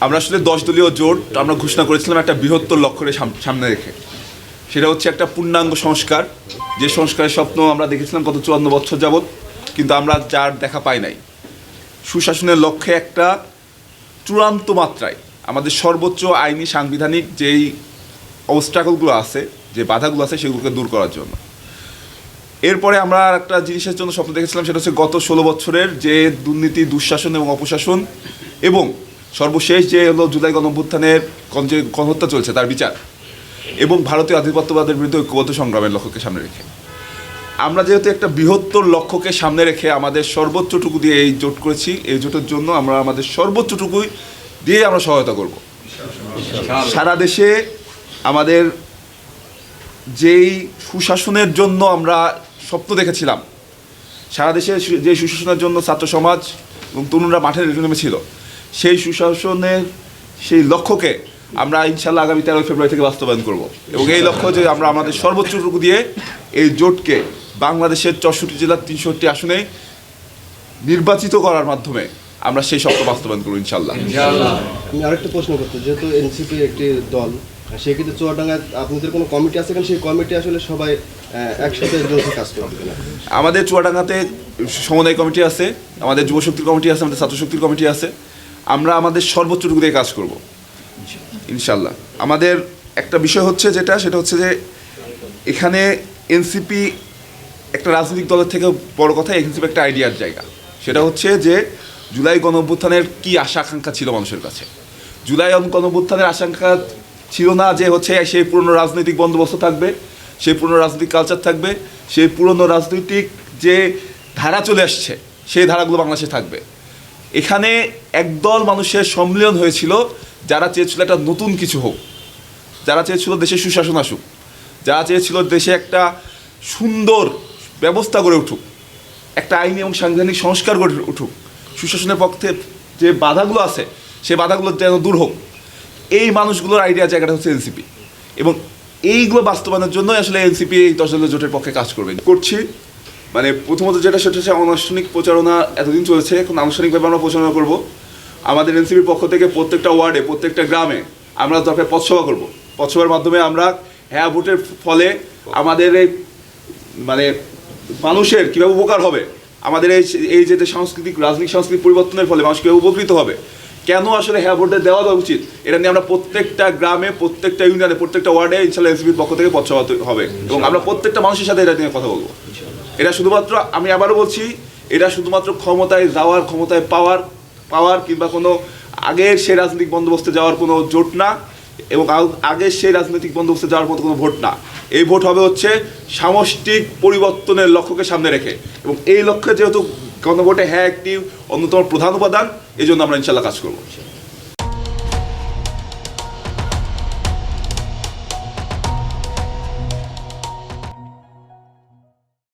আমরা আসলে দশ দলীয় জোট আমরা ঘোষণা করেছিলাম একটা বৃহত্তর লক্ষ্যের সাম- সামনে রেখে। সেটা হচ্ছে একটা পূর্ণাঙ্গ সংস্কার। যে সংস্কারের স্বপ্ন আমরা দেখেছিলাম গত চুয়ান্ন বছর যাবৎ, কিন্তু আমরা যার দেখা পাই নাই। সুশাসনের লক্ষ্যে একটা চূড়ান্ত মাত্রায় আমাদের সর্বোচ্চ আইনি সাংবিধানিক যেই অবস্ট্রাকলগুলো আছে, যে বাধাগুলো আছে, সেগুলোকে দূর করার জন্য। এরপরে আমরা একটা জিনিসের জন্য স্বপ্ন দেখেছিলাম, সেটা হচ্ছে গত ষোলো বছরের যে দুর্নীতি, দুঃশাসন এবং অপশাসন এবং সর্বশেষ যে হলো জুলাই গণঅভ্যুত্থানের গণ- যে গণহত্যা চলছে, তার বিচার। এবং ভারতীয় আধিপত্যবাদের বিরুদ্ধে ঐক্যবদ্ধ সংগ্রামের লক্ষ্যকে সামনে রেখে। আমরা যেহেতু একটা বৃহত্তর লক্ষ্যকে সামনে রেখে আমাদের সর্বোচ্চটুকু দিয়ে এই জোট করেছি, এই জোটের জন্য আমরা আমাদের সর্বোচ্চটুকুই দিয়ে আমরা সহায়তা করব। সারা দেশে আমাদের যেই সুশাসনের জন্য আমরা স্বপ্ন দেখেছিলাম, সারা দেশে যে সুশাসনের জন্য ছাত্র সমাজ এবং তরুণরা মাঠে নেমেছিল সেই সুশাসনের সেই লক্ষ্যকে আমরা ইনশাল্লাহ আগামী তেরোই ফেব্রুয়ারি থেকে বাস্তবায়ন করব। এবং এই লক্ষ্য যে আমরা আমাদের সর্বোচ্চটুকু দিয়ে এই জোটকে বাংলাদেশের চৌষট্টি জেলার তিনষট্টি আসনে নির্বাচিত করার মাধ্যমে আমরা সেই স্বপ্ন বাস্তবায়ন করব ইনশাল্লাহ আমি আরেকটা প্রশ্ন করতে যেহেতু এনসিপি একটি দল সেক্ষেত্রে চুয়াডাঙ্গায় আপনাদের কোনো কমিটি আছে কেন? সেই কমিটি আসলে সবাই একসাথে যৌথ কাজ করবে আমাদের চুয়াডাঙ্গাতে সমন্বয় কমিটি আছে আমাদের যুবশক্তির কমিটি আছে আমাদের ছাত্রশক্তির কমিটি আছে। আমরা আমাদের সর্বোচ্চটুকু দিয়ে কাজ করব। ইনশাল্লাহ আমাদের একটা বিষয় হচ্ছে যেটা, সেটা হচ্ছে যে এখানে এনসিপি একটা রাজনৈতিক দলের থেকে বড় কথা, এনসিপি একটা আইডিয়ার জায়গা। সেটা হচ্ছে যে জুলাই গণ অভ্যুত্থানের কী আশা আকাঙ্ক্ষা ছিল মানুষের কাছে? জুলাই গণ অভ্যুত্থানের আশঙ্কা ছিল না যে হচ্ছে সেই পুরনো রাজনৈতিক বন্দোবস্ত থাকবে, সেই পুরনো রাজনৈতিক কালচার থাকবে, সেই পুরনো রাজনৈতিক যে ধারা চলে আসছে, সেই ধারাগুলো বাংলাদেশে থাকবে। এখানে একদল মানুষের সম্মিলন হয়েছিল, যারা চেয়েছিল একটা নতুন কিছু হোক। যারা চেয়েছিল দেশে সুশাসন আসুক। যারা চেয়েছিল দেশে একটা সুন্দর ব্যবস্থা গড়ে উঠুক। একটা আইনি এবং সাংবিধানিক সংস্কার গড়ে উঠুক। সুশাসনের পক্ষে যে বাধাগুলো আছে সেই বাধাগুলো যেন দূর হোক। এই মানুষগুলোর আইডিয়া জায়গাটা হচ্ছে এনসিপি এবং এইগুলো বাস্তবায়নের জন্যই আসলে এনসিপি এই দশ জোটের পক্ষে কাজ করবে। করছি। মানে প্রথমত যেটা, সেটা হচ্ছে অনানুষ্ঠানিক প্রচারণা এতদিন চলেছে, এখন আনুষ্ঠানিকভাবে আমরা প্রচারণা করব। আমাদের এনসিপির পক্ষ থেকে প্রত্যেকটা ওয়ার্ডে, প্রত্যেকটা গ্রামে আমরা দরকার পথসভা করব। পথসভার মাধ্যমে আমরা হ্যাঁ ভোটের ফলে আমাদের এই মানে মানুষের কীভাবে উপকার হবে, আমাদের এই এই যে সাংস্কৃতিক, রাজনৈতিক, সাংস্কৃতিক পরিবর্তনের ফলে মানুষ কীভাবে উপকৃত হবে, কেন আসলে হ্যাঁ ভোটে দেওয়া দেওয়া উচিত, এটা নিয়ে আমরা প্রত্যেকটা গ্রামে, প্রত্যেকটা ইউনিয়নে, প্রত্যেকটা ওয়ার্ডে ইনশাল্লাহ এনসিপির পক্ষ থেকে পথসভা হবে। এবং আমরা প্রত্যেকটা মানুষের সাথে এটা নিয়ে কথা বলব। এটা শুধুমাত্র আমি আবারও বলছি, এটা শুধুমাত্র ক্ষমতায় যাওয়ার, ক্ষমতায় পাওয়ার পাওয়ার কিংবা কোনো আগের সেই রাজনৈতিক বন্দোবস্তে যাওয়ার কোনো জোট না এবং আগের সেই রাজনৈতিক বন্দোবস্তে যাওয়ার মতো কোনো ভোট না। এই ভোট হবে হচ্ছে সামষ্টিক পরিবর্তনের লক্ষ্যকে সামনে রেখে এবং এই লক্ষ্যে যেহেতু গণভোটে হ্যাঁ একটি অন্যতম প্রধান উপাদান এই জন্য আমরা ইনশাল্লাহ কাজ করব।